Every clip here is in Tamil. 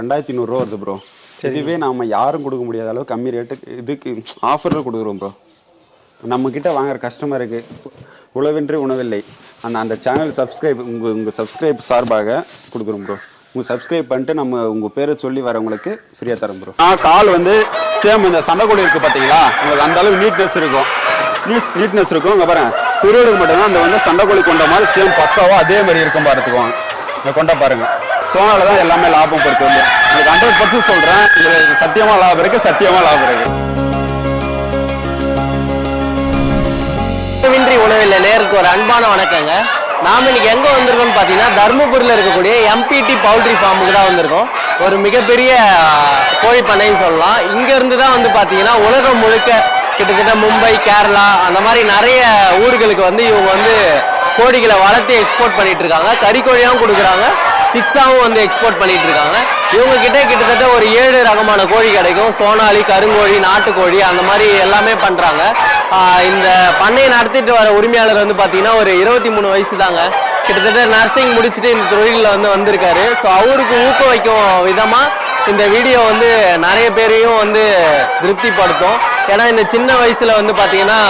ரெண்டாயிரத்தி நூறுரூவா வருது ப்ரோ இதுவே நாம யாரும் கொடுக்க முடியாத அளவு கம்மி ரேட்டுக்கு இதுக்கு ஆஃபரில் கொடுக்குறோம் ப்ரோ நம்ம கிட்ட வாங்குற கஸ்டமருக்கு உழவின்றி உணவில்லை. அந்த அந்த சேனல் சப்ஸ்கிரைப் உங்கள் உங்கள் சப்ஸ்கிரைப் சார்பாக கொடுக்குறோம் ப்ரோ உங்கள் சப்ஸ்கிரைப் பண்ணிட்டு நம்ம உங்கள் பேரை சொல்லி வரவங்களுக்கு ஃப்ரீயாக தரோம் ப்ரோ ஆ கால் வந்து சேம் இந்த சண்டைக்கோழி இருக்குது பார்த்தீங்களா உங்களுக்கு அந்த அளவு நீட்னஸ் இருக்கும். நீட் நீட்னஸ் இருக்கும். இங்கே பாருங்க. பிரியோடுக்கு மட்டும்தான் அந்த வந்து சண்டைக்கோழி கொண்ட மாதிரி சேம் பக்காவா அதே மாதிரி இருக்கும் பார்த்துக்குவாங்க இந்த கொண்ட பாருங்க. சோனால தான் எல்லாமே லாபம் பொறுத்து வந்து உங்களுக்கு ஹண்ட்ரட் பர்சன்ட் சொல்கிறேன் இது சத்தியமாக லாபம் இருக்குது சத்தியமாக லாபம் இருக்குது வின்றி உணவில்லை நேருக்கு ஒரு அன்பான வணக்கங்க. நாம இன்னைக்கு எங்க வந்திருக்கோம்னு பாத்தீங்கன்னா தர்மபுரியில் இருக்கக்கூடிய எம்பிடி பவுல்ட்ரி ஃபார்முக்கு தான் வந்திருக்கோம். ஒரு மிகப்பெரிய கோழி பண்ணைன்னு சொல்லலாம். இங்க இருந்து தான் வந்து பாத்தீங்கன்னா உலகம் முழுக்க கிட்டத்தட்ட மும்பை கேரளா அந்த மாதிரி நிறைய ஊர்களுக்கு வந்து இவங்க வந்து கோழிகளை வளர்த்து எக்ஸ்போர்ட் பண்ணிட்டு இருக்காங்க. கறிக்கோழியாகவும் கொடுக்குறாங்க. சிக்ஸாவும் வந்து எக்ஸ்போர்ட் பண்ணிட்டு இருக்காங்க இவங்க கிட்ட கிட்டத்தட்ட ஒரு ஏழு ரகமான கோழி கிடைக்கும். சோனாலி கருங்கோழி நாட்டுக்கோழி அந்த மாதிரி எல்லாமே பண்றாங்க. இந்த பண்ணையை நடத்திட்டு வர உரிமையாளர் வந்து பார்த்தீங்கன்னா ஒரு இருபத்தி மூணு வயசு தாங்க கிட்டத்தட்ட நர்சிங் முடிச்சுட்டு இந்த தொழிலில் வந்து வந்திருக்காரு. ஸோ அவருக்கு ஊக்குவிக்கும் விதமாக இந்த வீடியோ வந்து நிறைய பேரையும் வந்து திருப்திப்படுத்தும். ஏன்னா இந்த சின்ன வயசில் வந்து பார்த்தீங்கன்னா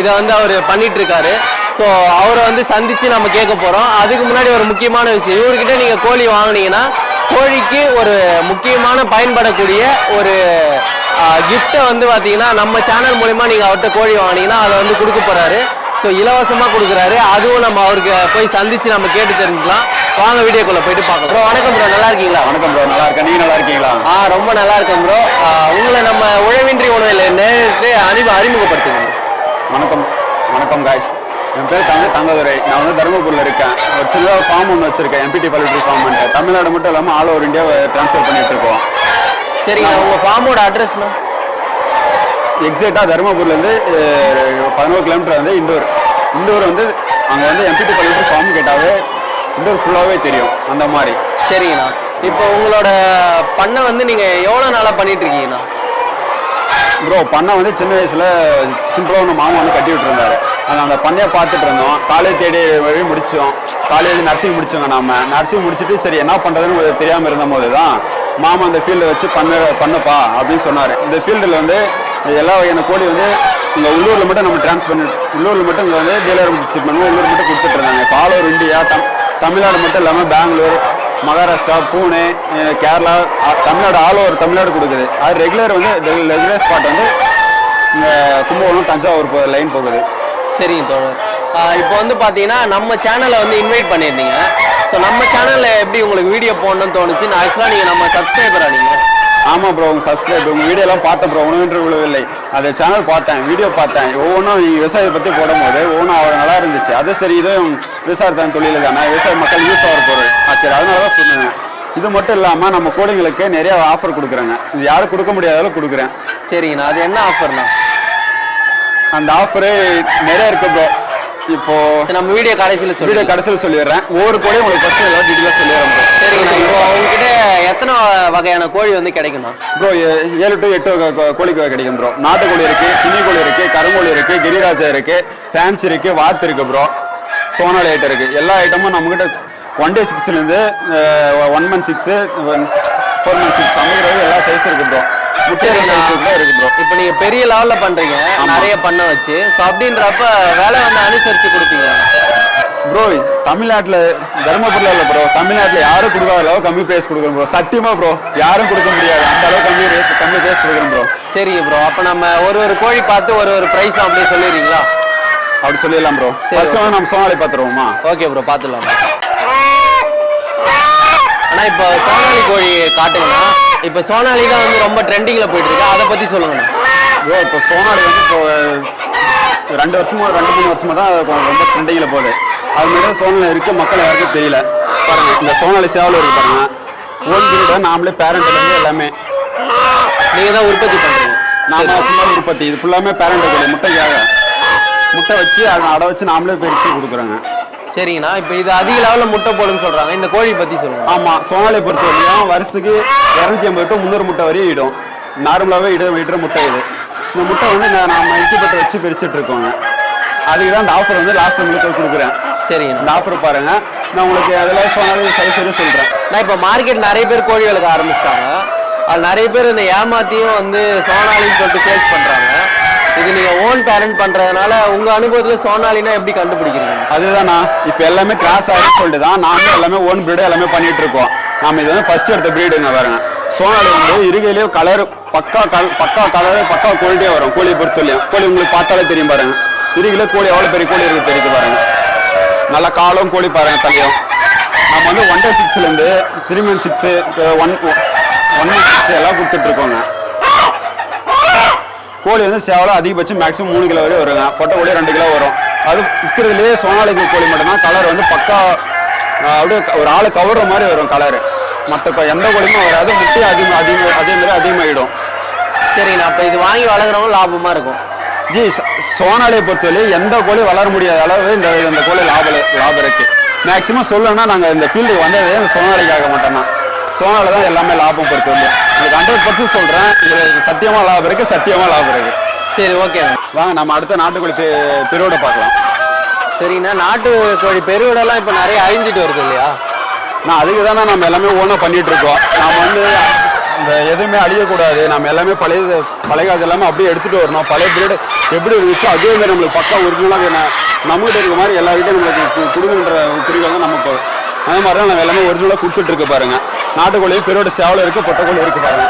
இதை வந்து அவர் பண்ணிட்டு இருக்காரு ஸோ அவரை வந்து சந்திச்சு நம்ம கேட்க போறோம். அதுக்கு முன்னாடி ஒரு முக்கியமான விஷயம். இவர்கிட்ட நீங்க கோழி வாங்குனீங்கன்னா கோழிக்கு ஒரு முக்கியமான பயன்படக்கூடிய ஒரு கிஃப்ட்டை வந்து பார்த்தீங்கன்னா நம்ம சேனல் மூலிமா நீங்கள் அவர்கிட்ட கோழி வாங்கினீங்கன்னா அதை வந்து கொடுக்க போறாரு. ஸோ இலவசமாக கொடுக்குறாரு. அதுவும் நம்ம அவருக்கு போய் சந்திச்சு நம்ம கேட்டு தெரிஞ்சுக்கலாம். வாங்க வீடியோக்குள்ள போயிட்டு பார்க்கலாம். ப்ரோ வணக்கம் ப்ரோ நல்லா இருக்கீங்களா? வணக்கம் ப்ரோ நல்லா இருக்கேன். நீங்க நல்லா இருக்கீங்களா? ஆ ரொம்ப நல்லா இருக்கேன் ப்ரோ உங்களை நம்ம உழவின்றி உணவில் நேரத்தை அறிவு அறிமுகப்படுத்துங்க வணக்கம். வணக்கம் காய்ஸ் என் பேர் தங்க தங்கதுரை. நான் வந்து தருமபுரியில் இருக்கேன். ஒரு சின்னதாக ஃபார்ம் ஒன்று வச்சிருக்கேன் எம்பிடி பல்ட்ரி ஃபார்ம் தமிழ்நாடு மட்டும் இல்லாமல் ஆல் ஓவர் இந்தியாவை ட்ரான்ஸ்ஃபர் பண்ணிட்டு இருக்கோம். சரிங்க உங்கள் ஃபார்மோட அட்ரஸ்னா எக்ஸாக்டாக தருமபுரிலேருந்து பதினோரு கிலோமீட்டர் வந்து இண்டோர் இண்டோர் வந்து அங்கே வந்து எம்பிடி பல்ட்ரி ஃபார்ம் கேட்டாவே இண்டோர் ஃபுல்லாகவே தெரியும் அந்த மாதிரி. சரிங்கண்ணா. இப்போ உங்களோட பண்ணை வந்து நீங்கள் எவ்வளோ நாளாக பண்ணிட்டு இருக்கீங்கண்ணா? ப்ரோ பண்ணை வந்து சின்ன வயசுல சிம்பிளாக ஒன்று மாமா வந்து கட்டி விட்டுருந்தாரு. நாங்கள் அந்த பண்ணையை பார்த்துட்டு இருந்தோம். காலேஜ் தேடி வழி முடித்தோம் காலேஜ் நர்சிங் முடிச்சோங்க நாம. நர்சிங் முடிச்சுட்டு சரி என்ன பண்ணுறதுன்னு தெரியாமல் இருந்தபோது தான் மாமா அந்த ஃபீல்டை வச்சு பண்ண பண்ணுப்பா அப்படின்னு சொன்னார். இந்த ஃபீல்டில் வந்து எல்லா வகையான கோழி வந்து இங்கே உள்ளூரில் மட்டும் நம்ம ட்ரான்ஸ்ஃபர் பண்ணி உள்ளூரில் மட்டும் இங்கே வந்து டீலர் டிஸ்ட்ரிக் பண்ணுவோம் உள்ளூர் மட்டும் கொடுத்துட்டு இருந்தாங்க. இப்போ ஆல் ஓவர் இந்தியா தம் தமிழ்நாடு மட்டும் இல்லாமல் பெங்களூர் மகாராஷ்டிரா பூனே கேரளா தமிழ்நாடு ஆல் ஓவர் தமிழ்நாடு கொடுக்குது. அது ரெகுலர் வந்து ரெகுலர் ஸ்பாட் வந்து இங்கே கும்பகோணம் தஞ்சாவூர் லைன் போகுது. சரிங்க தோழர். இப்போ வந்து பார்த்தீங்கன்னா நம்ம சேனலை வந்து இன்வைட் பண்ணியிருந்தீங்க. ஸோ நம்ம சேனலில் எப்படி உங்களுக்கு வீடியோ போடணும்னு தோணுச்சு? நான் ஆக்சுவலாக நீங்கள் நம்ம சப்ஸ்கிரைபரா நீங்கள் ஆமாம் ப்ரோ உங்கள் சப்ஸ்கிரைப் உங்கள் வீடியோலாம் பார்த்தேன் ப்ரோ உணவின்றி உழவில்லை அது சேனல் பார்த்தேன் வீடியோ பார்த்தேன். ஒவ்வொன்றும் நீங்கள் விவசாயத்தை பற்றி போடும்போது ஒவ்வொன்றும் அவ்வளோ நல்லா இருந்துச்சு. அது சரி இதுவும் விவசாயத்தான் தொழில் தானே? விவசாய மக்கள் யூஸ் ஆகிற பொருள். ஆ சரி அதனால தான் சொன்னேன். இது மட்டும் இல்லாமல் நம்ம கோழிங்களுக்கு நிறைய ஆஃபர் கொடுக்குறாங்க. இது யாரும் கொடுக்க முடியாத அளவுக்கு கொடுக்குறேன். சரிங்கண்ணா அது என்ன ஆஃபர்ண்ணா அந்த ஆஃபரு நிறைய இருக்கு ப்ரோ இப்போ நம்ம வீடியோ கடைசியில் வீடியோ கடைசியில் சொல்லிடுறேன். ஒவ்வொரு கோழியும் உங்களுக்கு ஃபர்ஸ்ட் எல்லாம் டீட்டெயிலாக சொல்லிடுறேன் ப்ரோ சரிங்கண்ணா இப்போ உங்ககிட்ட எத்தனை வகையான கோழி வந்து கிடைக்குண்ணா ப்ரோ ஏழு டு எட்டு வகை கோ- கோழிக்கு வகை கிடைக்கும் ப்ரோ நாட்டுக்கோழி இருக்கு கினி கோழி இருக்கு கருங்கோழி இருக்கு கிரிராஜா இருக்கு ஃபேன்ஸ் இருக்கு வாத்து இருக்கு ப்ரோ சோனாலி ஐட்டம் இருக்கு. எல்லா ஐட்டமும் நம்மகிட்ட one day சிக்ஸ்லேருந்து one month six four month six மாதிரி எல்லா சைஸ் இருக்கு ப்ரோ இப்போ நீங்கள் பெரிய லெவலில் பண்ணுறீங்க நிறைய பண்ண வச்சு. ஸோ அப்படின்றப்ப வேலை வந்து அனுசரித்து கொடுப்பீங்க. ப்ரோ தமிழ்நாட்டில் தருமபுரியில் இல்லை ப்ரோ தமிழ்நாட்டில் யாரும் கொடுக்காத அளவு கம்மி பிரைஸ் கொடுக்குறோம் ப்ரோ சத்தியமா ப்ரோ யாரும் கொடுக்க முடியாது. அந்த அளவு கம்மி rate- கம்மி பிரைஸ் கொடுக்குறோம் ப்ரோ சரிங்க ப்ரோ அப்போ நம்ம ஒரு ஒரு கோழி பார்த்து ஒரு ஒரு ப்ரைஸ் அப்படியே சொல்லிடுறீங்களா? அப்படி சொல்லிடலாம் ப்ரோ சரி, ஃபர்ஸ்ட் நம்ம சோனாலி பார்த்துருவோமா? ஓகே ப்ரோ பார்த்துடலாம். அண்ணா இப்போ சோனாலி கோழி காட்டுங்கண்ணா இப்போ சோனாலி தான் வந்து ரொம்ப ட்ரெண்டிங்கில் போயிட்டு இருக்கு அதை பற்றி சொல்லுங்கண்ணா. ப்ரோ இப்போ சோனாலி வந்து இப்போ ரெண்டு வருஷமா ரெண்டு மூணு வருஷமா தான் ரொம்ப ட்ரெண்டிங்கில் போகுது. அது மாதிரி சோனாலி இருக்கு மக்கள் யாருக்கும் தெரியல. பாருங்க இந்த சோனாலி சேவல் இருக்கு பாருங்க. ஓன் பீரியட் நாமளே பேரண்ட்ல இருந்து எல்லாமே. நீங்கள் தான் உற்பத்தி பண்ணுறீங்க நாம ஃபுல்லாக உற்பத்தி இது ஃபுல்லாமே பேரண்ட் முட்டைக்காக. முட்டை வச்சு அதை அடை வச்சு நாமளே பிரித்து கொடுக்குறோங்க. சரிங்கண்ணா. இப்போ இது அதிக லெவலில் முட்டை போடுன்னு சொல்கிறாங்க இந்த கோழி பற்றி சொல்லுங்க. ஆமா சோனாலியை பொறுத்த வரையும் வருஷத்துக்கு இரநூத்தி ஐம்பது டு முந்நூறு முட்டை வரையும் இடும். நார்மலாகவே இட இடுற முட்டை இது. இந்த முட்டை வந்து நான் நம்ம இன்குபேட்டர் வச்சு பிரிச்சுட்டு இருக்கோங்க. அதுக்கு தான் இந்த ஆஃபர் வந்து லாஸ்ட் உங்களுக்கு கொடுக்குறேன். சரிங்கண்ணா. இந்த ஆஃபர் பாருங்க. நான் உங்களுக்கு அதெல்லாம் சொன்னாலும் சரி சரி சொல்கிறேன் நான் இப்போ மார்க்கெட் நிறைய பேர் கோழி வளர்க்க ஆரம்பிச்சிட்டாங்க. அது நிறைய பேர் இந்த ஏமாத்தியும் வந்து சோனாலின்னு சொல்லிட்டு சேல்ஸ் பண்றாங்க. இது நீங்க ஓன் பேரண்ட் பண்றதுனால உங்க அனுபவத்துல சோனாலினா எப்படி கண்டுபிடிக்கிறீங்க? அதுதானா. இப்போ எல்லாமே கிராஸ் ஆகி சொல்லிட்டு தான் நாங்களும் எல்லாமே ஓன் பிரீடு எல்லாமே பண்ணிட்டு இருக்கோம். நாம இது வந்து ஃபர்ஸ்ட் எடுத்த பிரீடுங்க பாருங்க. சோனாலி வந்து இருகையிலேயே கலர் பக்கா கல் பக்கா கலர் பக்கா குவாலிட்டியாக வரும். கோழி பொறுத்தவரையும் கோழி உங்களுக்கு பார்த்தாலே தெரியும் பாருங்க. இருகிலே கோழி எவ்வளோ பெரிய கோழி இருக்கு தெரியுது பாருங்க. நல்ல காலம் கோழி பாருங்க தலையும் நம்ம வந்து one day சிக்ஸ்லேருந்து three month six one one month six எல்லாம் கொடுத்துட்டு இருக்கோங்க. கோழி வந்து சேவலம் அதிகபட்சம் மேக்ஸிமம் மூணு கிலோ வரையும் வருங்க. பொட்டை கோழி ரெண்டு கிலோ வரும். அது விற்கிறதுலேயே சோனாலிக்கு கோழி மட்டும்தான். கலர் வந்து பக்கா அப்படியே ஒரு ஆளை கவர்ற மாதிரி வரும் கலர் மற்ற எந்த கோழியுமே வராது. முட்டி அதிகம் அதிகம் அதே மாதிரி அதிகமாகிடும் சரிங்கண்ணா அப்ப இது வாங்கி வளர்க்குறவங்க லாபமா இருக்கும். ஜி சோனாலியை பொறுத்தவரை எந்த கோழி வளர முடியாத அளவு இந்த இந்த கோழி லாபம் லாபம் இருக்கு. மேக்ஸிமம் சொல்லணும்னா நாங்கள் இந்த ஃபீல்டுக்கு வந்ததே இந்த சோனாலிக்காக மட்டும்தான். சோனால தான் எல்லாமே லாபம் பொறுத்தவரை உங்களுக்கு ஹண்ட்ரட் பர்சன்ட் சொல்கிறேன் இது சத்தியமாக லாபம் இருக்கு சத்தியமாக லாபம் இருக்கு. சரி ஓகேண்ணா வாங்க நம்ம அடுத்த நாட்டுக்கோழி பெ- பெருவோட பார்க்கலாம். சரிங்கண்ணா நாட்டு கோழி பெருவிடெல்லாம் இப்போ நிறைய அழிஞ்சிட்டு வருது இல்லையா? நான் அதுக்கு தானே நம்ம எல்லாமே ஓனாக பண்ணிட்டு இருக்கோம். நாம வந்து இந்த எதுவுமே அழியக்கூடாது. நம்ம எல்லாமே பழைய பழைய காலத்து எல்லாமே அப்படியே எடுத்துட்டு வரணும். பழைய பீரியட் எப்படி இருந்துச்சோ அதே மாதிரி நம்மளுக்கு பக்கா ஒரிஜினலாக நம்மகிட்ட இருக்க மாதிரி எல்லாருக்கிட்டையும் நம்மளுக்கு கு- கொடுங்கன்ற குறிக்கோள் தான் இப்போ அதே மாதிரி தான் நம்ம எல்லாமே ஒரிஜினலாக கொடுத்துட்டு இருக்கு பாருங்க நாட்டுக்கோழி பெருவோட சேவலை இருக்கு பொட்டைக்கோழி இருக்கு பாருங்க.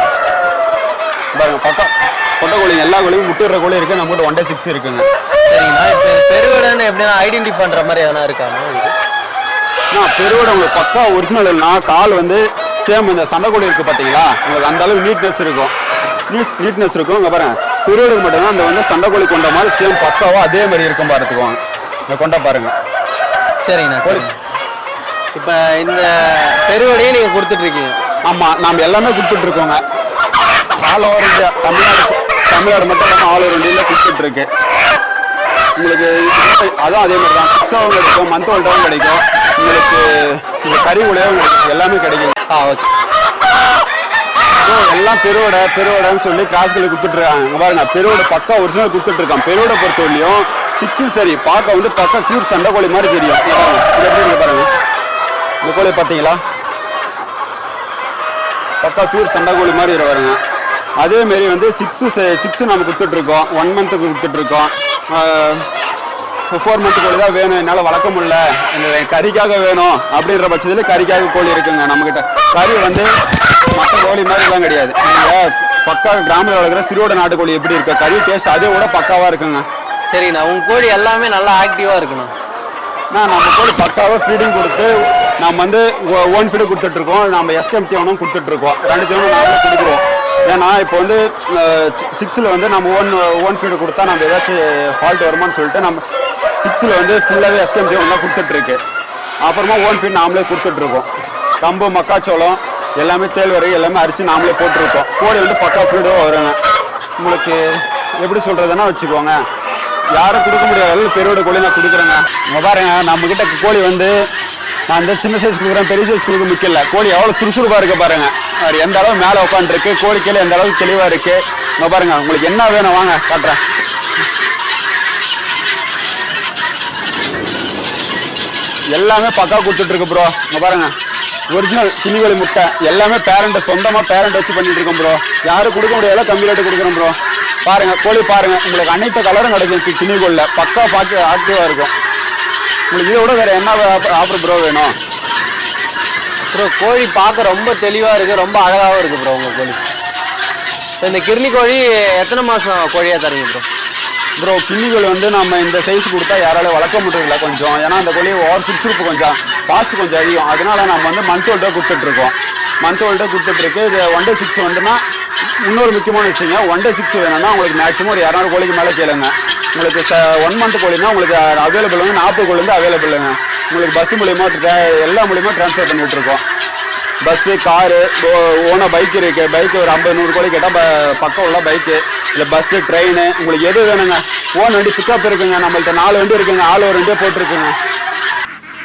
பாருங்க பக்கா பொட்டைக்கோழி எல்லா கோழியும் முட்டுற கோழி இருக்கு நம்மகிட்ட ஒன் டே சிக்ஸ் இருக்குங்க. சரிங்கண்ணா இப்போ பெருவிடன்னு எப்படின்னா ஐடென்டிஃபை பண்ற மாதிரி எதனா இருக்காண்ணா நான் பெருவோட உங்களுக்கு பக்கா ஒரிஜினல்னா கால் வந்து சேம் இந்த சண்டைக்கோழி இருக்கு பார்த்தீங்களா உங்களுக்கு அந்த அளவு நீட்னஸ் இருக்கும். நீட் நீட்னஸ் இருக்கும். இங்கே பாருங்க. பெருவோடுக்கு மட்டும்தான் அந்த வந்து சண்டைக்கோழி கொண்ட மாதிரி சேம் பக்காவா அதே மாதிரி இருக்கும் பார்த்துக்குவாங்க இந்த கொண்ட பாருங்க. சரிங்கண்ணா சரிங்க இப்போ இந்த பெருவடையே நீங்கள் கொடுத்துட்ருக்கீங்க. ஆமாம் நாம் எல்லாமே கொடுத்துட்டு இருக்கோங்க all over India Tamil Nadu Tamil Nadu மட்டும் இல்லாமல் ஆல் ஓவர் இந்தியாவில் கொடுத்துட்டு இருக்கு உங்களுக்கு அதான் அதே மாதிரி தான். சிக்ஸாகவும் கிடைக்கும் மந்த் ஓல்டாகவும் கிடைக்கும். உங்களுக்கு இந்த கறி உலையாகவும் கிடைக்கும் எல்லாமே கிடைக்கும் ஆ ஓகே எல்லாம் பெருவோட பெருவோடன்னு சொல்லி கிராஸ்களை கொடுத்துட்ருக்காங்க. பாருங்க பெருவோட பக்கா ஒரிஜினல் கொடுத்துட்டு இருக்கான் பெருவோட பொறுத்தவரையும் சிச்சும் சரி பார்க்க வந்து பக்கா பியூர் சண்டை கோழி மாதிரி தெரியும். பாருங்க. இந்த கோழி பார்த்தீங்களா? பக்கா பியூர் சண்டை கோழி மாதிரி இருக்கு பாருங்க. அதே மாரி வந்து சிக்ஸு சிக்ஸு நம்ம கொடுத்துட்டு இருக்கோம் ஒன் மந்த்துக்கு கொடுத்துட்டு இருக்கோம் ஃபோர் மந்த் கோழி தான் வேணும். என்னால் வளர்க்க முடியல. கறிக்காக வேணும் அப்படின்ற பட்சத்தில் கறிக்காக கோழி இருக்குங்க. நம்மக்கிட்ட கறி வந்து மற்ற கோழி மாதிரிலாம் கிடையாது. நீங்கள் பக்கா கிராமத்தில் வளர்க்குற சிறுவோட நாட்டுக்கோழி எப்படி இருக்கு? கறி டேஸ்ட் அதே விட பக்காவாக இருக்குங்க. சரிண்ணா உங்கள் கோழி எல்லாமே நல்லா ஆக்டிவாக இருக்கணும். நான் நம்ம கோழி பக்காவாக ஃபீடிங் கொடுத்து நம்ம வந்து ஓன் ஃபீடு கொடுத்துட்ருக்கோம். நம்ம எஸ்கேம் தீவனம் கொடுத்துட்ருக்கோம். ரெண்டு தீவனம் நாங்கள் கொடுக்குறோம். ஏன்னா இப்போ வந்து சிக்ஸில் வந்து நம்ம ஓன் ஓன் ஃபீடு கொடுத்தா நம்ம ஏதாச்சும் ஃபால்ட் வருமான்னு சொல்லிட்டு நம்ம சிக்ஸில் வந்து ஃபுல்லாகவே எஸ்கேம் தீவனம் தான் கொடுத்துட்ருக்கு. அப்புறமா ஓன் ஃபீட் நாமளே கொடுத்துட்ருக்கோம். கம்பு மக்காச்சோளம் எல்லாமே தேல்வரை எல்லாமே அரிச்சு நாமளே போட்டிருக்கோம். கோழி வந்து பக்கா ஃபீடோ வருங்க உங்களுக்கு எப்படி சொல்கிறதுன்னா வச்சுக்கோங்க. யாரும் கொடுக்க முடியாத அளவு பெருவோட கோழி நான் கொடுக்குறேங்க. இங்க பாருங்க நம்மக்கிட்ட கோழி வந்து நான் இந்த சின்ன சைஸ் கொடுக்குறேன் பெரிய சைஸ் கொடுக்க முக்கியம் கோழி எவ்வளோ சுறுசுறுப்பாக இருக்குது பாருங்க. அது எந்த அளவு மேலே உட்காந்துருக்கு கோழி கீழே எந்த அளவுக்கு தெளிவாக இருக்கு. இங்கே பாருங்க உங்களுக்கு என்ன வேணும் வாங்க காட்டுறேன். எல்லாமே பக்கா கொடுத்துட்ருக்கு ப்ரோ இங்கே பாருங்க ஒரிஜினல் கிளிவெளி முட்டை. எல்லாமே பேரண்ட்டை சொந்தமாக பேரண்ட் வச்சு பண்ணிட்டு இருக்கோம் ப்ரோ யாரும் கொடுக்க முடியாத கம்மி ரேட்டு கொடுக்குறோம் ப்ரோ பாருங்கள் கோழி பாருங்கள் உங்களுக்கு அனைத்து கலரும் கிடைக்கும் கிளிகோல்ல பக்கா பார்க்க ஆக்டிவாக இருக்கும். உங்களுக்கு இதை விட வேற என்ன ஆஃபர் ப்ரோ வேணும்? ப்ரோ கோழி பார்க்க ரொம்ப தெளிவாக இருக்குது ரொம்ப அழகாகவும் இருக்குது ப்ரோ உங்கள் கோழி. இப்போ இந்த கிர்னி கோழி எத்தனை மாதம் கோழியாக தரீங்க ப்ரோ ப்ரோ கிள்ளிகள் வந்து நம்ம இந்த சைஸ் கொடுத்தா யாராலும் வளர்க்க முடியல கொஞ்சம். ஏன்னா அந்த கோழி ஓவர் சுறுசுறுப்பு கொஞ்சம். காசு கொஞ்சம் அதிகம். அதனால நம்ம வந்து மந்த் ஓல்டே கொடுத்துட்ருக்கோம் மந்த் ஓல்டே கொடுத்துட்ருக்கு இது ஒன் டே சிக்ஸ் வந்துன்னா இன்னொரு முக்கியமான விஷயங்க ஒன் டே சிக்ஸ் வேணும்னா உங்களுக்கு மேக்ஸிமம் ஒரு இரநூறு கோழிக்கு மேலே கேளுங்க. உங்களுக்கு ச ஒன் மந்த் கோழினா உங்களுக்கு அவைலபிள் வந்து நாற்பது கோழி வந்து அவைலபிளுங்க உங்களுக்கு பஸ் மூலியமா எல்லா மூலியமா ட்ரான்ஸ்ஃபர் பண்ணிட்டு இருக்கோம் பஸ்ஸு காரு ஓனாக பைக் இருக்குது பைக்கு ஒரு ஐம்பது நூறு கோடி கேட்டால் பக்கம் உள்ள பைக்கு இல்லை பஸ்ஸு ட்ரெயின் உங்களுக்கு எது வேணுங்க? ஓன் வண்டி பிக்கப் இருக்குங்க. நம்மள்ட்ட நாலு வண்டி இருக்குங்க. ஆள் ஒரு வண்டியே போட்டிருக்குங்க.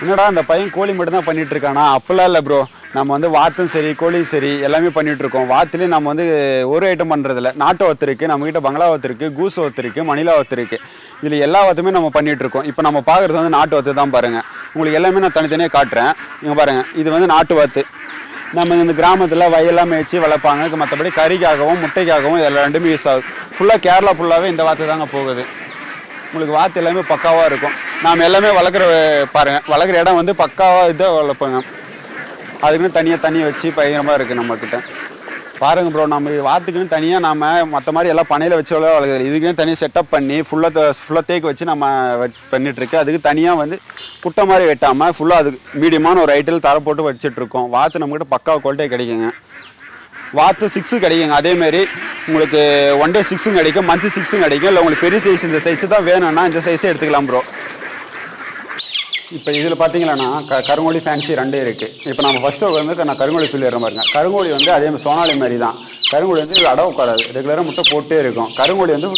என்னடா இந்த பையன் கோழி மட்டும் தான் பண்ணிட்டு இருக்கானா? இல்லை ப்ரோ நம்ம வந்து வாத்தும் சரி கோழியும் சரி எல்லாமே பண்ணிட்டு இருக்கோம் வாத்துலேயும் நம்ம வந்து ஒரு ஐட்டம் பண்ணுறதில்ல நாட்டு ஒத்து இருக்கு நம்ம கிட்ட பங்களா ஒத்து இருக்கு கூஸ் ஒத்து இருக்கு மணிலா ஒத்து இருக்கு. இதுல எல்லா வத்துமே நம்ம பண்ணிட்டு இருக்கோம் இப்போ நம்ம பார்க்கறது வந்து நாட்டு வத்து தான் பாருங்க. உங்களுக்கு எல்லாமே நான் தனித்தனியாக காட்டுறேன். நீங்கள் பாருங்கள் இது வந்து நாட்டு வாத்து. நம்ம இந்த கிராமத்தில் வயல்லாம் மேய்ச்சி வளர்ப்பாங்க. மற்றபடி கறிக்காகவும் முட்டைக்காகவும் இதெல்லாம் ரெண்டுமே யூஸ் ஆகுது. ஃபுல்லாக கேரளா ஃபுல்லாகவே இந்த வாத்து தாங்க போகுது. உங்களுக்கு வாத்து எல்லாமே பக்காவாக இருக்கும். நாம் எல்லாமே வளர்க்குற பாருங்கள் வளர்க்குற இடம் வந்து பக்காவாக இதாக வளர்ப்போங்க. அதுக்குன்னு தனியாக தண்ணி வச்சு பயங்கரமாக இருக்குது நம்மக்கிட்ட பாருங்க ப்ரோ நம்ம வாத்துக்குன்னு தனியாக நாம் மற்ற மாதிரி எல்லாம் பனையில் வச்சு வளர வளர்க்குறது இதுக்குன்னு தனியாக செட்டப் பண்ணி ஃபுல்லாக ஃபுல்லாக தேக்கு வச்சு நம்ம பண்ணிகிட்ருக்கு அதுக்கு தனியாக வந்து குட்டை மாதிரி வெட்டாமல் ஃபுல்லாக அதுக்கு மீடியமான ஒரு ஐட்டில் தர போட்டு வச்சுட்ருக்கோம் வாத்து நம்மக்கிட்ட பக்கா குவாலிட்டியாக கிடைக்குங்க. வாத்து சிக்ஸு கிடைக்குங்க. அதேமாரி உங்களுக்கு ஒன் டே சிக்ஸும் கிடைக்கும். மந்த்து சிக்ஸும் கிடைக்கும். இல்லை உங்களுக்கு பெரிய சைஸ் இந்த சைஸ் தான் வேணும்னா இந்த சைஸே எடுத்துக்கலாம் ப்ரோ இப்போ இதில் பார்த்தீங்கன்னா க கருங்கோழி ஃபேன்சி ரெண்டு இருக்குது இப்போ நம்ம ஃபஸ்ட்டு வந்து நான் கருங்கோழி சொல்லிடுறேன் பாருங்க. கருங்கோழி வந்து அதே மாதிரி சோனாலி மாதிரி தான். கருங்கோழி வந்து உட்காராது ரெகுலராக முட்டை போட்டே இருக்கும். கருங்கோழி வந்து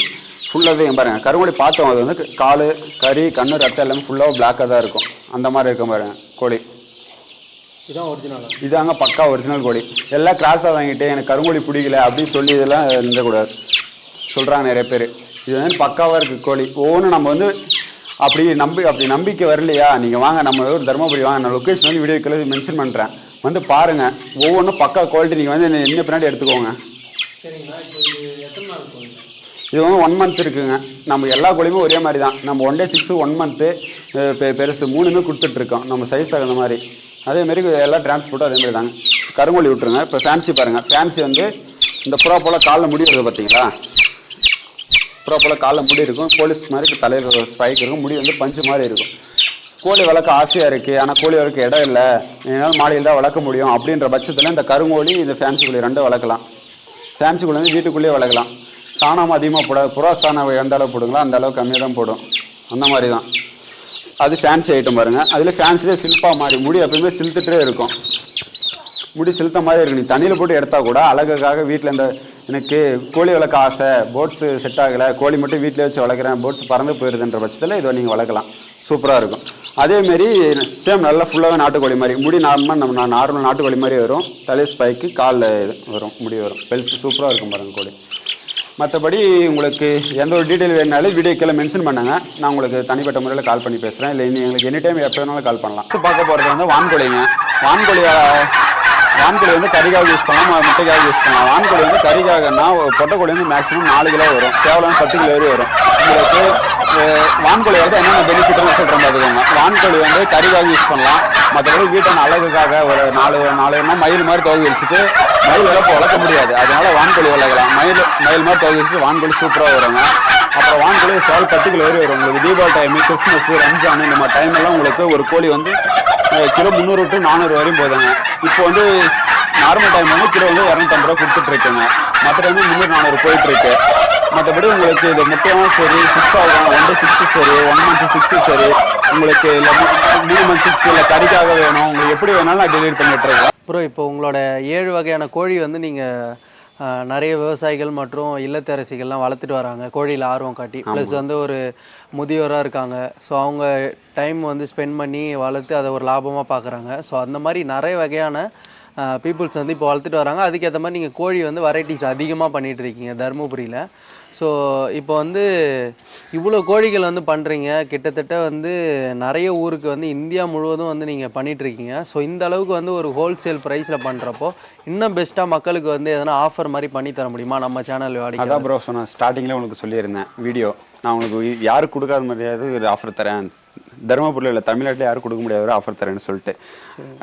ஃபுல்லாகவே பாருங்க கருங்கோழி பார்த்தோம் அது வந்து கால் கறி கண்ணு ரத்தம் எல்லாமே ஃபுல்லாக பிளாக்காக தான் இருக்கும். அந்த மாதிரி இருக்கும் பாருங்க கோழி. இதுதான் ஒரிஜினல் இதாங்க பக்கா ஒரிஜினல் கோழி. எல்லாம் கிராஸாக வாங்கிட்டு எனக்கு கருங்கோழி பிடிக்கல அப்படின்னு சொல்லி இதெல்லாம் இருந்தக்கூடாது. சொல்கிறாங்க நிறைய பேர். இது வந்து பக்காவாக இருக்குது கோழி. ஒவ்வொன்றும் நம்ம வந்து அப்படி நம்பி அப்படி நம்பிக்கை வரலையா? நீங்கள் வாங்க நம்ம ஒரு தருமபுரி வாங்க. நான் லொக்கேஷன் வந்து வீடியோ கீழே மென்ஷன் பண்ணுறேன் வந்து பாருங்கள் ஒவ்வொன்றும் பக்கா குவாலிட்டி நீங்கள் வந்து என்ன பின்னாடி எடுத்துக்கோங்க. இது வந்து ஒன் மந்த் இருக்குங்க. நம்ம எல்லா கோழியுமே ஒரே மாதிரி தான் நம்ம one day six one month பெருசு மூணுமே கொடுத்துட்ருக்கோம். நம்ம சைஸ் தகுந்த மாதிரி. அதே மாதிரி எல்லா டிரான்ஸ்போர்ட்டும் அதே மாதிரி தாங்க கருங்கோழி விட்டுருங்க. இப்போ ஃபேன்சி பாருங்கள் ஃபேன்சி வந்து இந்த புறா போல் காலில் முடி வருது பார்த்தீங்களா புறா போல் காலில் முடி இருக்கும். போலீஸ் மாதிரி தலையில் ஸ்பைக் இருக்கும். முடி வந்து பஞ்சு மாதிரி இருக்கும். கோழி வளர்க்க ஆசையாக இருக்குது ஆனால் கோழி வளர்க்க இடம் இல்லை. என்னால் மாடியில் தான் வளர்க்க முடியும். அப்படின்ற பட்சத்தில் இந்த கருங்கோழி இந்த ஃபேன்சி கோழி ரெண்டும் வளர்க்கலாம். ஃபேன்சி கோழி வந்து வீட்டுக்குள்ளேயே வளர்க்கலாம். சாணம் அதிகமாக போடாது புறா சாணம் எந்த அளவு போடுங்களோ அந்த அளவு கம்மியாக தான் போடும். அந்த மாதிரி தான் அது ஃபேன்சி ஐட்டம் பாருங்கள் அதில் ஃபேன்சிலே சில்பாக மாறி முடி எப்பயுமே சிலுத்துட்டே இருக்கும். முடி செலுத்த மாதிரி இருக்கு. நீ தண்ணியில் போட்டு எடுத்தால் கூட அழகுக்காக வீட்டில் இந்த எனக்கு கோழி வளர்க்க ஆசை போட்ஸு செட் ஆகலை கோழி மட்டும் வீட்டிலே வச்சு வளர்க்குறேன் போட்ஸ் பறந்து போயிருதுன்ற பட்சத்தில் இதை நீங்கள் வளர்க்கலாம். சூப்பராக இருக்கும். அதேமாரி சேம் நல்லா ஃபுல்லாகவே நாட்டுக்கோழி மாதிரி. முடி நார்மலாக நம்ம நார்மல் நாட்டுக்கோழி மாதிரி வரும். தலை ஸ்பைக்கு காலில் வரும் முடி வரும். பெல்ஸ் சூப்பராக இருக்கும் பாருங்க கோழி. மற்றபடி உங்களுக்கு எந்த ஒரு டீட்டெயில் வேணுனாலும் வீடியோ கீழே மென்ஷன் பண்ணுங்க. நான் உங்களுக்கு தனிப்பட்ட முறையில் கால் பண்ணி பேசுகிறேன் இல்லை இனி எங்களுக்கு எனி டைம் எப்போ வேணாலும் கால் பண்ணலாம். பார்க்க போகிறது வந்து வான்கோழிங்க. வான்கோழி வான்கோழி வந்து கறிக்காக யூஸ் பண்ணலாம் முட்டைக்காக யூஸ் பண்ணலாம். வான்கோழி வந்து கறிக்காகனா பொட்டைக்கோழி வந்து மேக்ஸிமம் நாலு கிலோ வரும். கேவலம் பத்து கிலோ வரை வரும். உங்களுக்கு வான்கோழி வந்து என்னென்ன பெனிஃபிட்னு சொல்கிறேன் பார்த்துக்கோங்க வான்கோழி வந்து கறிக்காக யூஸ் பண்ணலாம். மற்றபடி வீட்டின் அழகுக்காக ஒரு நாலு நாலு மயில் மாதிரி துவங்கி வச்சுட்டு மயில் வளர்ப்பு வளர்க்க முடியாது. அதனால வான்கோழி வளர்க்கலாம். மயில் மயில் மாதிரி துவங்கி வான்கோழி சூப்பராக வருங்க. அப்புறம் வான்கோழி சேல் பத்து கிலோ வரும். உங்களுக்கு தீபாவளி டைமு கிறிஸ்மஸ் ரம்ஜான் இந்த மாதிரி டைம்லாம் உங்களுக்கு ஒரு கோழி வந்து கிலோ முந்நூறு டு நானூறு வரையும் போதுங்க. இப்போ வந்து நார்மல் டைம் வந்து கிலோ வந்து இரநூத்தம்பது ரூபா கொடுத்துட்டு இருக்குங்க. மற்ற வந்து முந்நூறு நானூறு போயிட்டுருக்கு மற்றபடி உங்களுக்கு இது முட்டையும் சரி சிக்ஸ் ஆகும். ஒன் டே சிக்ஸு சரி ஒன் மந்த் சிக்ஸு சரி. உங்களுக்கு இல்லை மூணு மந்த் சிக்ஸ் இல்லை கறிக்காக வேணும். உங்களுக்கு எப்படி வேணாலும் நான் டெலிவரி பண்ணிட்டுருக்கேன் ப்ரோ இப்போ உங்களோட ஏழு வகையான கோழி வந்து நீங்கள் நிறைய விவசாயிகள் மற்றும் இல்லத்தரசிகள்லாம் வளர்த்துட்டு வராங்க கோழியில் ஆர்வம் காட்டி. ப்ளஸ் வந்து ஒரு முதியோராக இருக்காங்க. ஸோ அவங்க டைம் வந்து ஸ்பெண்ட் பண்ணி வளர்த்து அதை ஒரு லாபமாக பார்க்குறாங்க ஸோ அந்த மாதிரி நிறைய வகையான பீப்புள்ஸ் வந்து இப்போ வளர்த்துட்டு வராங்க. அதுக்கேற்ற மாதிரி நீங்கள் கோழி வந்து வெரைட்டிஸ் அதிகமாக பண்ணிகிட்டு இருக்கீங்க தருமபுரியில். ஸோ இப்போ வந்து இவ்வளோ கோழிகள் வந்து பண்ணுறீங்க கிட்டத்தட்ட வந்து நிறைய ஊருக்கு வந்து இந்தியா முழுவதும் வந்து நீங்கள் பண்ணிகிட்ருக்கீங்க இருக்கீங்க ஸோ இந்த அளவுக்கு வந்து ஒரு ஹோல்சேல் ப்ரைஸில் பண்ணுறப்போ இன்னும் பெஸ்ட்டாக மக்களுக்கு வந்து எதனா ஆஃபர் மாதிரி பண்ணி தர முடியுமா? நம்ம சேனல் வாடகை அதான் ப்ரோ சொன்னேன் ஸ்டார்டிங்கில் உங்களுக்கு சொல்லியிருந்தேன். வீடியோ நான் உங்களுக்கு யாருக்கு கொடுக்காத மாதிரியாவது ஒரு ஆஃபர் தரேன். தருமபுரியில் இல்லை தமிழ்நாட்டில் யாரும் கொடுக்க முடியாத ஒரு ஆஃபர் தரேன்னு சொல்லிட்டு.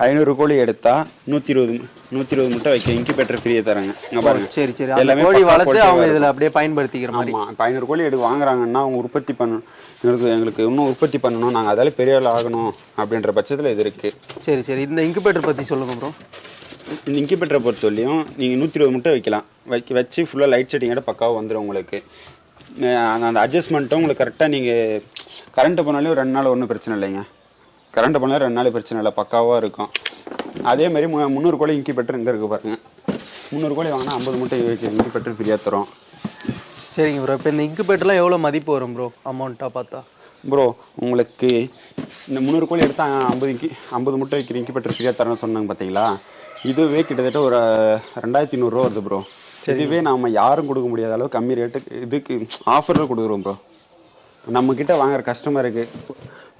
ஐநூறு கோழி எடுத்தா நூற்றி இருபது நூற்றி இருபது முட்டை வைக்க இன்குபேட்டர் ஃப்ரீயாக தராங்க. இங்கே பாருங்க. சரி சரி. எல்லாமே கோழி வளர்த்து அவங்க. இதில் அப்படியே பயன்படுத்திக்கிற மாதிரி. இப்போ ஐநூறு கோழி எடுக்க வாங்குறாங்கன்னா அவங்க உற்பத்தி பண்ணணும் எங்களுக்கு எங்களுக்கு இன்னும் உற்பத்தி பண்ணணும் நாங்கள் அதால பெரிய ஆள் ஆகணும் அப்படின்ற பட்சத்தில் இது இருக்குது சரி சரி. இந்த இன்குபேட்டர் பற்றி சொல்லுங்க ப்ரோ இந்த இன்குபேட்டரை பொறுத்தவரையும் நீங்கள் நூற்றி இருபது முட்டை வைக்கலாம். வைக்க வச்சு ஃபுல்லாக லைட் செட்டிங்கோட பக்காவாக வந்துடும் உங்களுக்கு. அந்த- அந்த அட்ஜஸ்ட்மெண்ட்டும் உங்களுக்கு கரெக்டாக நீங்கள் கரண்ட்டு போனாலும் ரெண்டு நாள் ஒன்றும் பிரச்சனை இல்லைங்க. கரண்ட்டு போனாலும் ரெண்டு நாள் பிரச்சனை இல்லை பக்காவாக இருக்கும். அதே மாதிரி மு முந்நூறு கோழி இன்குபேட்டர் இங்கே இருக்குது பாருங்க. முந்நூறு கோழி வாங்கினா ஐம்பது முட்டை இன்குபேட்டர் ஃப்ரீயாக தரும் சரிங்க ப்ரோ இப்போ இந்த இன்குபேட்டர்லாம் எவ்வளோ மதிப்பு வரும் ப்ரோ அமௌண்ட்டாக பார்த்தா. ப்ரோ உங்களுக்கு இந்த முந்நூறு கோழி எடுத்தா ஐம்பது இன்கி ஐம்பது முட்டை வைக்கிற இன்குபேட்டர் ஃப்ரீயாக தரேன்னு சொன்னாங்க பார்த்தீங்களா இதுவே கிட்டத்தட்ட ஒரு ரெண்டாயிரத்தி நூறுரூவா வருது ப்ரோ இதுவே நாம யாரும் கொடுக்க முடியாத அளவு கம்மி ரேட்டுக்கு இதுக்கு ஆஃபரில் கொடுக்குறோம் ப்ரோ நம்ம கிட்ட வாங்குற கஸ்டமருக்கு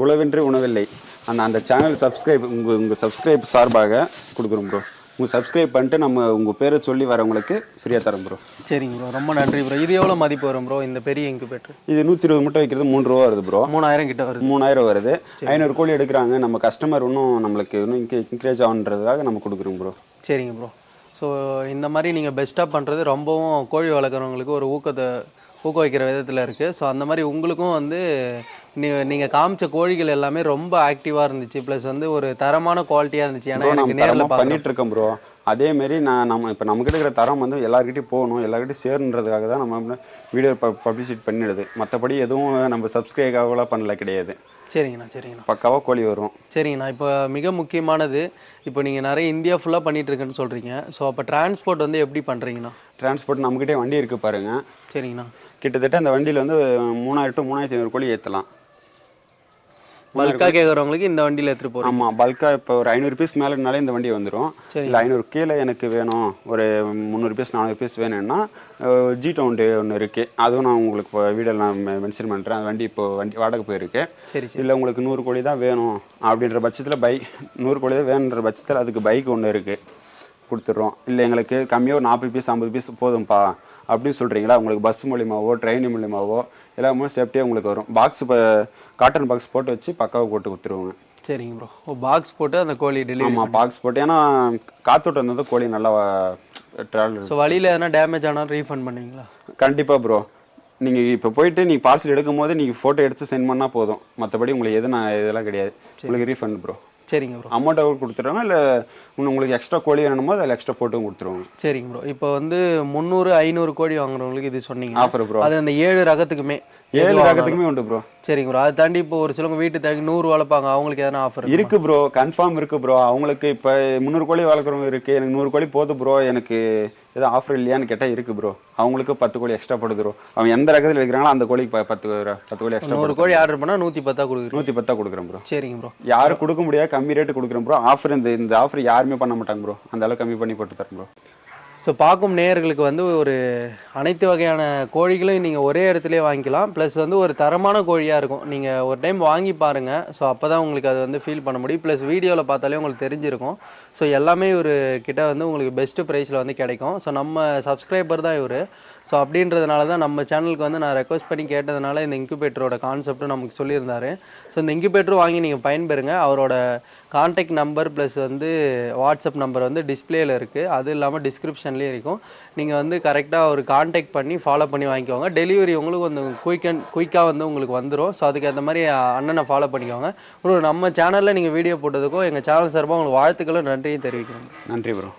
உழவென்று உணவில்லை. அந்த அந்த சேனல் சப்ஸ்கிரைப் உங்கள் உங்கள் சப்ஸ்கிரைப் சார்பாக கொடுக்குறோம் ப்ரோ உங்கள் சப்ஸ்கிரைப் பண்ணிட்டு நம்ம உங்கள் பேரை சொல்லி வரவங்களுக்கு ஃப்ரீயாக தரோம் ப்ரோ சரிங்க ப்ரோ ரொம்ப நன்றி ப்ரோ இது எவ்வளோ மதிப்பு வரும் ப்ரோ இந்த பெரிய இன்குபேட்டர் இது நூற்றி இருபது முட்டை வைக்கிறது மூணு ரூபா வருது ப்ரோ மூணாயிரம் கிட்ட வருது. மூணாயிரம் வருது. ஐநூறு கோழி எடுக்கிறாங்க. நம்ம கஸ்டமர் இன்னும் நம்மளுக்கு இன்னும் இன்க்ரேஜ் ஆகுன்றதுக்காக நம்ம கொடுக்குறோம் ப்ரோ சரிங்க ப்ரோ ஸோ இந்த மாதிரி நீங்கள் பெஸ்ட்டாக பண்ணுறது ரொம்பவும் கோழி வளர்க்குறவங்களுக்கு ஒரு ஊக்கத்தை ஊக்குவிக்கிற விதத்தில் இருக்குது ஸோ அந்த மாதிரி உங்களுக்கும் வந்து நீ நீங்கள் காமிச்ச கோழிகள் எல்லாமே ரொம்ப ஆக்டிவாக இருந்துச்சு. ப்ளஸ் வந்து ஒரு தரமான குவாலிட்டியாக இருந்துச்சு. ஏன்னா எனக்கு நேரில் பண்ணிட்டு இருக்கோம் ப்ரோ அதே மாதிரி நான் நம்ம இப்போ நம்மகிட்ட இருக்கிற தரம் வந்து எல்லாருக்கிட்டையும் போகணும். எல்லாருக்கிட்டையும் சேருன்றதுக்காக தான் நம்ம வீடியோ பப்ளிசிட் பண்ணிடுது. மற்றபடி எதுவும் நம்ம சப்ஸ்கிரைபாகலாம் பண்ணல கிடையாது. சரிங்கண்ணா சரிங்கண்ணா. பக்காவாக கோழி வரும். சரிங்கண்ணா இப்போ மிக முக்கியமானது இப்போ நீங்கள் நிறைய இந்தியா ஃபுல்லாக பண்ணிட்டு இருக்கேன்னு சொல்கிறீங்க ஸோ அப்போ டிரான்ஸ்போர்ட் வந்து எப்படி பண்ணுறீங்கண்ணா டிரான்ஸ்போர்ட் நம்மகிட்டே வண்டி இருக்குது பாருங்க. சரிங்கண்ணா. கிட்டத்தட்ட அந்த வண்டியில் வந்து மூணாயிரம் டு மூணாயிரத்தி ஐநூறு கோழி ஏற்றலாம் பல்காக கேட்குறவங்களுக்கு இந்த வண்டியில் எடுத்துகிட்டு போகிறோம் ஆமாம் பல்காக இப்போ ஒரு ஐநூறு பீஸ் மேலேனாலே இந்த வண்டி வந்துடும் இல்லை ஐநூறு கீழே எனக்கு வேணும். ஒரு முந்நூறு பீஸ் நானூறு பீஸ் வேணும்னா ஜி டவுண்டு ஒன்று இருக்குது அதுவும் நான் உங்களுக்கு வீடியோ நான் மென்ஷன் பண்ணுறேன் அந்த வண்டி இப்போ வண்டி வாடகை போயிருக்கு. சரி இல்லை உங்களுக்கு நூறு கோழி தான் வேணும் அப்படின்ற பட்சத்தில் பை நூறு கோழி தான் வேணுன்ற பட்சத்தில் அதுக்கு பைக் ஒன்று இருக்குது கொடுத்துட்றோம். இல்லை எங்களுக்கு கம்மியாக ஒரு நாற்பது பீஸ் ஐம்பது பீஸ் போதும்ப்பா அப்படின்னு சொல்கிறீங்களா உங்களுக்கு பஸ் மூலியமாவோ ட்ரெயின் மூலியமாவோ எல்லாமே சேஃப்டியாக உங்களுக்கு வரும். பாக்ஸ் இப்போ காட்டன் பாக்ஸ் போட்டு வச்சு பக்காவாக போட்டு கொடுத்துருவோங்க சரிங்க ப்ரோ ஓ பாக்ஸ் போட்டு அந்த கோழி டெலிவரி ஆமாம் பாக்ஸ் போட்டு. ஏன்னா காத்தோட்டம் இருந்தது கோழி நல்லா ட்ராவல் ஸோ வழியில் எதனா டேமேஜ் ஆனாலும் ரீஃபண்ட் பண்ணுவீங்களா? கண்டிப்பாக ப்ரோ நீங்கள் இப்போ போயிட்டு நீங்கள் பார்சல் எடுக்கும் போது நீங்கள் ஃபோட்டோ எடுத்து சென்ட் பண்ணால் போதும். மற்றபடி உங்களுக்கு எது நான் இதெல்லாம் கிடையாது. உங்களுக்கு ரீஃபண்ட் ப்ரோ சரிங்க ப்ரோ அமௌண்ட்டை கொடுத்துருவாங்க இல்லை உங்களுக்கு எக்ஸ்ட்ரா கோழி வேணுமோ அதில் எக்ஸ்ட்ரா போட்டும் கொடுத்துருவாங்க. சரிங்க ப்ரோ இப்போ வந்து முந்நூறு ஐநூறு கோடி வாங்குறவங்களுக்கு இது சொன்னீங்க ஆஃபர் ப்ரோ அது அந்த ஏழு ரகத்துக்குமே ஏழு ரகத்துக்குமே உண்டு ப்ரோ சரிங்க ப்ரோ அதை தாண்டி இப்போ ஒரு சிலவங்க வீட்டு தேவை நூறு வளர்ப்பாங்க. அவங்களுக்கு எதனா ஆஃபர் இருக்கு ப்ரோ கன்ஃபார்ம் இருக்கு ப்ரோ அவங்களுக்கு இப்போ முந்நூறு கோழி வளர்க்குறவங்க இருக்கு. எனக்கு நூறு கோழி போதும் ப்ரோ எனக்கு எதுவும் ஆஃபர் இல்லையான்னு கேட்டால் இருக்கு ப்ரோ அவங்களுக்கு பத்து கோழி எக்ஸ்ட்ரா போட்டு தரும் அவங்க எந்த ரகத்தில் எடுக்கிறாங்களோ அந்த கோழிக்கு பத்து பத்து கோழி எக்ஸ்ட்ரா நூறு கோழி ஆர்டர் பண்ணால் நூற்றி பத்தா கொடுக்குறோம் நூற்றி பத்தா கொடுக்குறேன் ப்ரோ சரிங்க ப்ரோ யாரும் கொடுக்க முடியாது. கம்மி ரேட்டு கொடுக்குறேன் ப்ரோ ஆஃபர் இந்த இந்த ஆஃபர் யாருமே பண்ண மாட்டாங்க ப்ரோ அந்த அளவுக்கு கம்மி பண்ணி போட்டு தரேன் ப்ரோ ஸோ பார்க்கும் நேயர்களுக்கு வந்து ஒரு அனைத்து வகையான கோழிகளையும் நீங்கள் ஒரே இடத்துலேயே வாங்கிக்கலாம். ப்ளஸ் வந்து ஒரு தரமான கோழியாக இருக்கும். நீங்கள் ஒரு டைம் வாங்கி பாருங்கள் ஸோ அப்போ தான் உங்களுக்கு அது வந்து ஃபீல் பண்ண முடியும். ப்ளஸ் வீடியோவில் பார்த்தாலே உங்களுக்கு தெரிஞ்சிருக்கும். ஸோ எல்லாமே ஒரு கிட்ட வந்து உங்களுக்கு பெஸ்ட்டு ப்ரைஸில் வந்து கிடைக்கும். ஸோ நம்ம சப்ஸ்கிரைபர் தான் இவர். ஸோ அப்படின்றதுனால தான் நம்ம சேனலுக்கு வந்து நான் ரெக்வஸ்ட் பண்ணி கேட்டதுனால இந்த இன்குபேட்டரோட கான்செப்ட்டும் நமக்கு சொல்லியிருந்தார். ஸோ இந்த இன்குபேட்டர் வாங்கி நீங்கள் பயன்பெறுங்க. அவரோட காண்டாக்ட் நம்பர் ப்ளஸ் வந்து வாட்ஸ்அப் நம்பர் வந்து டிஸ்பிளேயில் இருக்குது அது இல்லாமல் டிஸ்கிரிப்ஷன்லேயும் இருக்கும். நீங்கள் வந்து கரெக்டாக ஒரு காண்டாக்ட் பண்ணி ஃபாலோ பண்ணி வாங்கிக்கோங்க. டெலிவரி உங்களுக்கு வந்து குயிக் அண்ட் குயிக்காக வந்து உங்களுக்கு வந்துடும் ஸோ அதுக்கேற்ற மாதிரி அண்ணனை ஃபாலோ பண்ணிக்கோங்க. ப்ரோ நம்ம சேனலில் நீங்கள் வீடியோ போட்டதுக்கும் எங்கள் சேனல் சார்பாக உங்களுக்கு வாழ்த்துக்களும் நன்றியும் தெரிவிக்கிறோம் நன்றி ப்ரோ